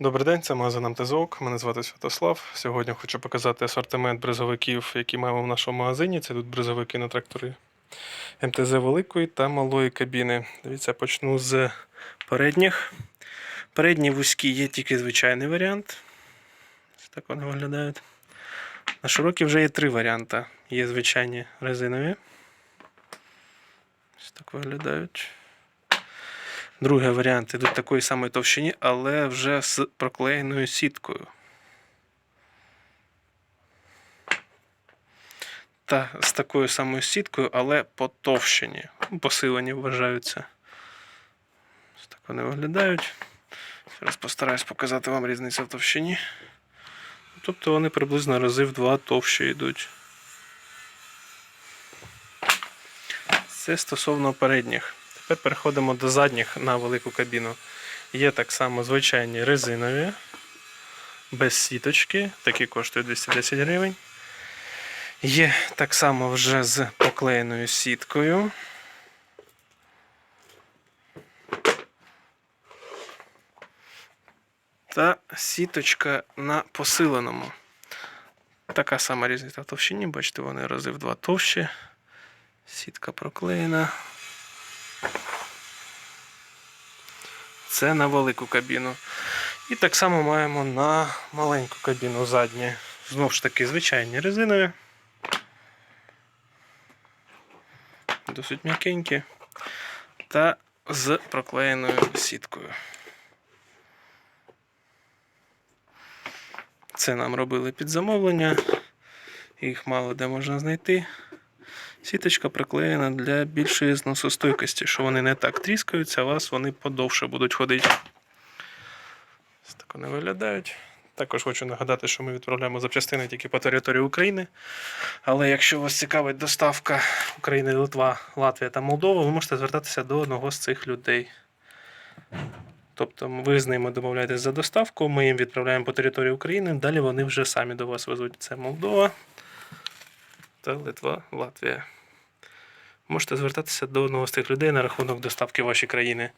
Добрий день, це магазин МТЗОК. Мене звати Святослав. Сьогодні хочу показати асортимент бризовиків, які маємо в нашому магазині. Це тут бризовики на трактори МТЗ великої та малої кабіни. Дивіться, почну з передніх. Передні вузькі є тільки звичайний варіант. Ось так вони виглядають. На широкі вже є три варіанти. Є звичайні резинові. Ось так виглядають. Другий варіант ідуть такої самої товщині, але вже з проклеєною сіткою. Та з такою самою сіткою, але потовщені. Посилені вважаються. Ось так вони виглядають. Зараз постараюсь показати вам різницю в товщині. Тобто вони приблизно рази в два товщі йдуть. Це стосовно передніх. Тепер переходимо до задніх на велику кабіну. Є так само звичайні резинові, без сіточки, такі коштують 210 гривень. Є так само вже з поклеєною сіткою. Та сіточка на посиленому. Така сама різниця в товщині, бачите, вони рази в два товщі. Сітка проклеєна. Це на велику кабіну. І так само маємо на маленьку кабіну задні. Знову ж таки, звичайні резинові. Досить м'якенькі. Та з проклеєною сіткою. Це нам робили під замовлення. Їх мало де можна знайти. Сіточка приклеєна для більшої зносостойкості, що вони не так тріскаються, а вас вони подовше будуть ходити. Так вони виглядають. Також хочу нагадати, що ми відправляємо запчастини тільки по території України. Але якщо вас цікавить доставка України, Литва, Латвія та Молдова, ви можете звертатися до одного з цих людей. Тобто ви з ними домовляєтесь за доставку, ми їм відправляємо по території України, далі вони вже самі до вас везуть. Це Молдова та Литва, Латвія. Можете звертатися до одного з тих людей на рахунок доставки вашої країни.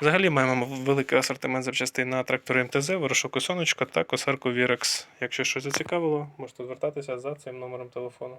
Взагалі маємо великий асортимент запчастин на трактори МТЗ, ворошок сонечко та косарку Вірекс. Якщо щось зацікавило, можете звертатися за цим номером телефону.